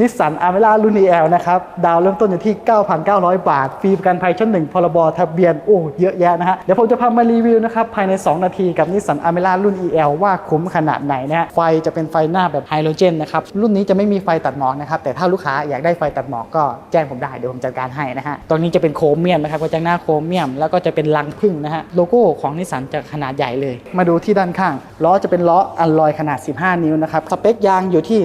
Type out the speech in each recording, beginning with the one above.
นิสสันอาร์เมล่ารุ่น EL นะครับ ดาวเริ่มต้นอยู่ที่ 9,900 บาท ฟรีประกันภัยชั้นหนึ่งพรบทะเบียน โอ้ เยอะแยะนะฮะ เดี๋ยวผมจะพามารีวิวนะครับ ภายใน 2 นาทีกับนิสสันอาร์เมล่ารุ่น EL ว่าคุ้มขนาดไหนนะฮะ ไฟจะเป็นไฟหน้าแบบไฮโดรเจนนะครับ รุ่นนี้จะไม่มีไฟตัดหมอกนะครับ แต่ถ้าลูกค้าอยากได้ไฟตัดหมอกก็แจ้งผมได้ เดี๋ยวผมจัดการให้นะฮะตรงนี้จะเป็นโครเมียมนะครับกระจังหน้าโครเมียม แล้วก็จะเป็นรังผึ้งนะฮะ โลโก้ของนิสสันจะขนาดใหญ่เลย มาดูที่ด้านข้าง ล้อจะเป็นล้ออัลลอยขนาด 15 นิ้วนะครับ สเปคยางอยู่ที่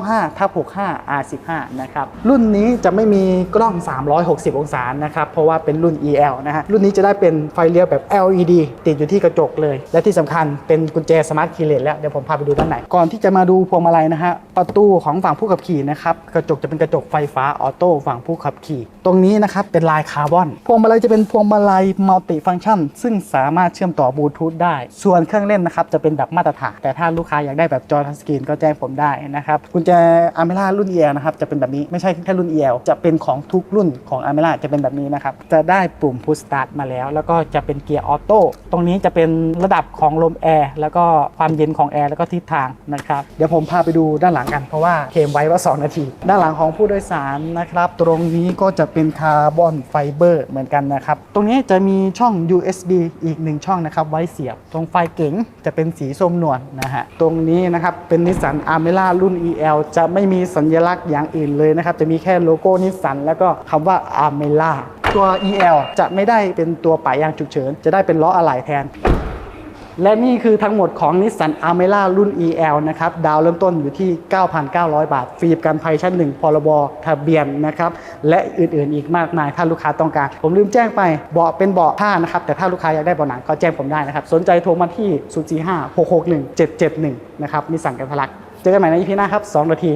195ทับ65 R15 นะครับรุ่นนี้จะไม่มีกล้อง 360 องศานะครับเพราะว่าเป็นรุ่น EL นะฮะรุ่นนี้จะได้เป็นไฟเลี้ยวแบบ LED ติดอยู่ที่กระจกเลย และที่สำคัญเป็นกุญแจสมาร์ทคีย์เลสแล้วเดี๋ยวผมพาไปดูด้านในก่อนที่จะมาดูพวงมาลัยนะฮะประตูของฝั่งผู้ขับขี่นะครับกระจกจะเป็นกระจกไฟฟ้าออโต้ฝั่งผู้ขับขี่ ตรงนี้นะครับเป็นลายคาร์บอนพวงมาลัยจะเป็นพวงมาลัยมัลติฟังก์ชัน ซึ่งสามารถเชื่อมต่อบลูทูธได้ ส่วนเครื่องเล่นนะครับจะเป็นแบบมาตรฐาน แต่ถ้าลูกค้าอยากได้แบบจอทัชสกรีนก็แจ้งผมได้นะครับกุญแจอาร์เมล่ารุ่น EL นะครับจะเป็นแบบนี้ไม่ใช่แค่รุ่น EL จะเป็นของทุกรุ่นของอาร์เมล่าจะเป็นแบบนี้นะครับจะได้ปุ่มพุชสตาร์ทมาแล้ว แล้วก็จะเป็นเกียร์ออโต้ตรงนี้จะเป็นระดับของลมแอร์แล้วก็ความเย็นของแอร์แล้วก็ทิศทางนะครับเดี๋ยวผมพาไปดูด้านหลังกันเพราะว่าเคมไว้ว่า 2 นาที ด้านหลังของผู้โดยสารนะครับตรงนี้ก็จะเป็นคาร์บอนไฟเบอร์เหมือนกันนะครับ ตรงนี้จะมีช่อง USB อีกหนึ่งช่องนะครับ ไว้เสียบ ตรงไฟเก๋งจะเป็นสีส้มนวลนะฮะ ตรงนี้นะครับเป็นนิสสันอาร์เมล่ารุ่น EL จะไม่มีสัญลักษณ์อย่างอื่นเลยนะครับ จะมีแค่โลโก้นิสสันแล้วก็คำว่าอาร์เมล่าตัว EL จะไม่ได้เป็นตัวป่ายางฉุกเฉิน จะได้เป็นล้ออะไหล่แทน และนี่คือทั้งหมดของ Nissan Almera รุ่น EL นะครับ ดาวเริ่มต้นอยู่ที่ 9,900 บาท ฟรีประกันภัยชั้นหนึ่งพรบทะเบียนนะครับ และอื่นๆ อีกมากมาย ถ้าลูกค้าต้องการ ผมลืมแจ้งไป เบาะเป็นเบาะผ้านะครับ แต่ถ้าลูกค้าอยากได้เบาะหนังก็แจ้งผมได้นะครับ สนใจโทรมาที่ 045 661 771 นะครับนิสสันกันทลัก เจอกันใหม่ใน EP หน้าครับ 2 นาที